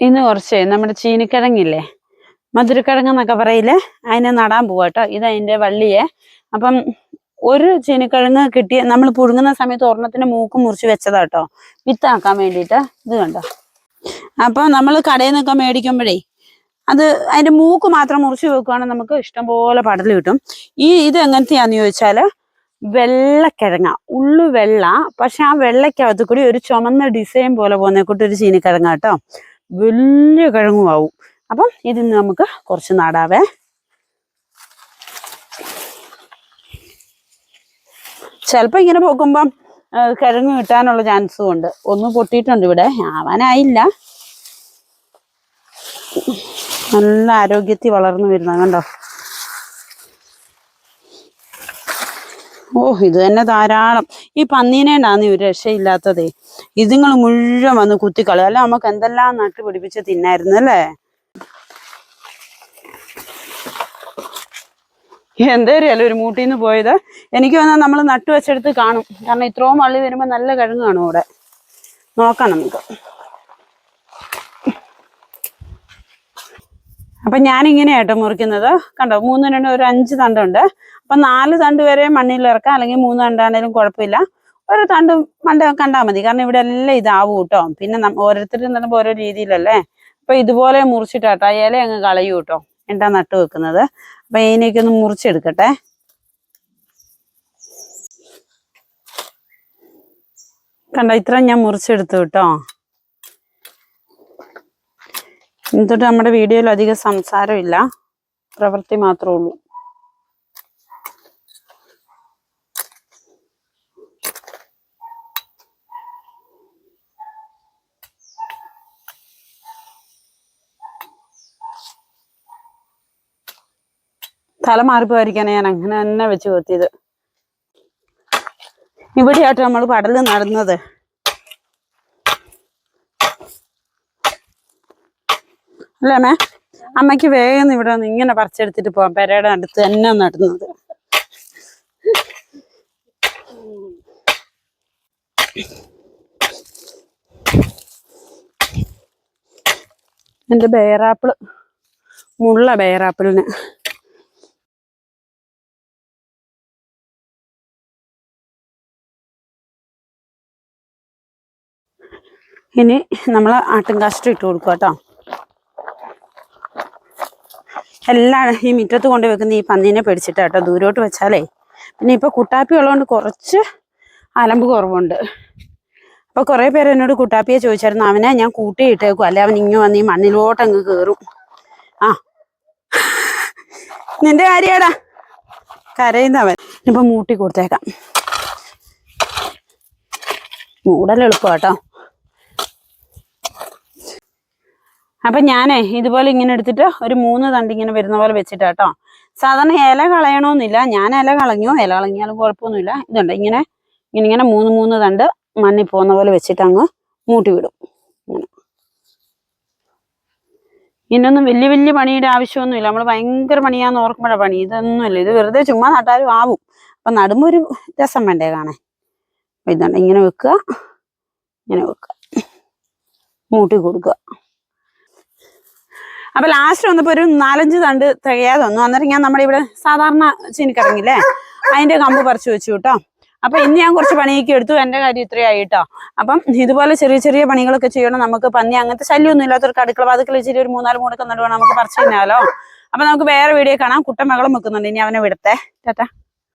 ഇന്ന് കുറച്ച് നമ്മുടെ ചീനിക്കിഴങ്ങില്ലേ? മധുരക്കിഴങ്ങ് എന്നൊക്കെ പറയില്ലേ? അതിനെ നടാൻ പോവാ കേട്ടോ. ഇത് അതിന്റെ വള്ളിയെ. അപ്പം ഒരു ചീനിക്കിഴങ്ങ് കിട്ടിയ നമ്മൾ പുഴുങ്ങുന്ന സമയത്ത് ഒരെണ്ണത്തിന് മൂക്ക് മുറിച്ച് വെച്ചതാ കേട്ടോ. വിത്താക്കാൻ വേണ്ടിയിട്ട്. ഇത് കണ്ടോ? അപ്പൊ നമ്മൾ കടയിൽ നിന്നൊക്കെ മേടിക്കുമ്പോഴേ അത് അതിന്റെ മൂക്ക് മാത്രം മുറിച്ച് വെക്കുവാണെങ്കിൽ നമുക്ക് ഇഷ്ടംപോലെ പടൽ കിട്ടും. ഈ ഇത് എങ്ങനത്തെയാന്ന് ചോദിച്ചാൽ വെള്ളക്കിഴങ്ങ. ഉള്ളു വെള്ള. പക്ഷെ ആ വെള്ളക്കകത്ത് കൂടി ഒരു ചുമന്ന ഡിസൈൻ പോലെ പോകുന്ന കൂട്ടി ഒരു ചീനിക്കിഴങ്ങ കേട്ടോ. വലിയ കിഴങ്ങുമാവും. അപ്പം ഇതിന്ന് നമുക്ക് കുറച്ച് നാടാവേ. ചിലപ്പോൾ ഇങ്ങനെ പോകുമ്പം കിഴങ്ങ് കിട്ടാനുള്ള ചാൻസും ഉണ്ട്. ഒന്ന് പൊട്ടിയിട്ടുണ്ട് ഇവിടെ. ആവാനായില്ല. നല്ല ആരോഗ്യത്തിൽ വളർന്നു വരുന്ന കണ്ടോ? ഓ ഇത് തന്നെ ധാരാളം. ഈ പന്നീനേണ്ടാന്ന് ഒരു രക്ഷയില്ലാത്തതേ. ഇതുങ്ങൾ മുഴുവൻ വന്ന് കുത്തിക്കളയും. അല്ല നമുക്ക് എന്തെല്ലാം നട്ട് പിടിപ്പിച്ച് തിന്നായിരുന്നു അല്ലേ? എന്തേരിയല്ലോ ഒരു മൂട്ടിന്ന് പോയത്? എനിക്ക് വന്നാൽ നമ്മൾ നട്ടു വെച്ചെടുത്ത് കാണും. കാരണം ഇത്രയും വള്ളി വരുമ്പോൾ നല്ല കിഴങ്ങ് കാണും ഇവിടെ. നോക്കാം നമുക്ക്. അപ്പൊ ഞാൻ ഇങ്ങനെയാട്ടോ മുറിക്കുന്നത്. കണ്ടോ മൂന്ന് രണ്ട് ഒരു അഞ്ച് തണ്ടുണ്ട്. അപ്പൊ നാല് തണ്ട് വരെ മണ്ണിൽ ഇറക്കാം അല്ലെങ്കിൽ മൂന്ന് തണ്ടാണേലും കുഴപ്പമില്ല. ഒരു തണ്ട് മണ്ട കണ്ടാൽ മതി കാരണം ഇവിടെ എല്ലാം ഇതാവും കേട്ടോ. പിന്നെ ഓരോരുത്തരും നടുമ്പോൾ ഓരോ രീതിയിലല്ലേ? അപ്പൊ ഇതുപോലെ മുറിച്ചിട്ടാട്ടോ ഇല അങ്ങ് കളയൂ കേട്ടോ. എന്താ നട്ട് വെക്കുന്നത്? അപ്പൊ ഇതിനേക്ക് ഒന്ന് മുറിച്ചെടുക്കട്ടെ. കണ്ടോ ഇത്ര ഞാൻ മുറിച്ചെടുത്തു കേട്ടോ. എന്നിട്ട് നമ്മുടെ വീഡിയോയിൽ അധികം സംസാരമില്ല. പ്രവൃത്തി മാത്രമേ ഉള്ളൂ. തല മാറിപ്പോയിരിക്കാനേ ഞാൻ അങ്ങനെ തന്നെ വെച്ച് കൊത്തിയത്. ഇവിടെയായിട്ട് നമ്മൾ പടൽ നടുന്നത്. അല്ലേ അമ്മേ? അമ്മയ്ക്ക് വേഗം ഇവിടെ നിന്ന് ഇങ്ങനെ പറിച്ചെടുത്തിട്ട് പോവാം. പെരയുടെ അടുത്ത് തന്നെ നടുന്നത്. എന്റെ ബേറാപ്പിൾ. മുള്ള ബേറാപ്പിളിന്. ഇനി നമ്മൾ ആട്ടും ഇട്ട് കൊടുക്കുക കേട്ടോ. എല്ലാം ഈ മുറ്റത്ത് കൊണ്ട് വെക്കുന്ന ഈ പന്നീനെ പിടിച്ചിട്ട് കേട്ടോ ദൂരോട്ട് വെച്ചാലേ. പിന്നെ ഇപ്പൊ കുട്ടാപ്പി ഉള്ളതുകൊണ്ട് കുറച്ച് അലമ്പ് കുറവുണ്ട്. അപ്പൊ കുറെ പേര് എന്നോട് കുട്ടാപ്പിയെ ചോദിച്ചായിരുന്നു അവനെ ഞാൻ കൂട്ടിയിട്ടേക്കും അല്ലെ അവൻ ഇങ്ങ് വന്ന് ഈ മണ്ണിലോട്ട് അങ്ങ് കേറും. ആ. നിന്റെ കാര്യടാ? കരയുന്നവൻ. ഇപ്പൊ മൂട്ടി കൊടുത്തേക്കാം. മൂടൽ എളുപ്പം കേട്ടോ അപ്പൊ ഞാനേ ഇതുപോലെ ഇങ്ങനെ എടുത്തിട്ട് ഒരു മൂന്ന് തണ്ട് ഇങ്ങനെ വരുന്ന പോലെ വെച്ചിട്ട് കേട്ടോ സാധാരണ ഇല കളയണമെന്നില്ല ഞാൻ ഇല കളഞ്ഞു. ഇല കളഞ്ഞാലും കുഴപ്പമൊന്നുമില്ല. ഇതുണ്ട്. ഇങ്ങനെ ഇങ്ങനെ ഇങ്ങനെ മൂന്ന് മൂന്ന് തണ്ട് മണ്ണിൽ പോകുന്ന പോലെ വെച്ചിട്ട് അങ്ങ് മൂട്ടി വിടും. ഇങ്ങനെ. ഇതിനൊന്നും വലിയ വലിയ പണിയുടെ ആവശ്യമൊന്നുമില്ല. നമ്മൾ ഭയങ്കര പണിയാന്ന് ഓർക്കുമ്പോഴാണ് പണി. ഇതൊന്നുമില്ല. ഇത് വെറുതെ ചുമ്മാ നട്ടാലും ആവും. അപ്പൊ നടുമ്പോ ഒരു രസം വേണ്ടേ അപ്പൊ ഇതുണ്ട്. ഇങ്ങനെ വെക്കുക. ഇങ്ങനെ വെക്കുക. മൂട്ടി കൊടുക്കുക. അപ്പൊ ലാസ്റ്റ് വന്നപ്പോ ഒരു നാലഞ്ച് തണ്ട് തികയാതെ വന്നു. അന്നേരം ഞാൻ നമ്മുടെ ഇവിടെ സാധാരണ ചീനിക്കിറങ്ങില്ലേ അതിന്റെ കമ്പ് പറിച്ചു വെച്ചു കേട്ടോ. അപ്പൊ ഇന്ന് ഞാൻ കുറച്ച് പണിയൊക്കെ എടുത്തു. എന്റെ കാര്യം ഇത്രയായി കേട്ടോ. അപ്പം ഇതുപോലെ ചെറിയ ചെറിയ പണികളൊക്കെ ചെയ്യണം. നമുക്ക് പന്നി അങ്ങനത്തെ ശല്യമൊന്നും ഇല്ലാത്തൊരു കടുക്കള വാതിക്കൽ ഇച്ചിരി ഒരു മൂന്നാൽ മൂടൊക്കെ നടുവാണ്. നമുക്ക് പറിച്ചു കഴിഞ്ഞാലോ? അപ്പൊ നമുക്ക് വേറെ വീഡിയോ കാണാം. കുട്ടമകളും വെക്കുന്നുണ്ട്. ഇനി അവനെ വിടത്തെ ടാറ്റാ.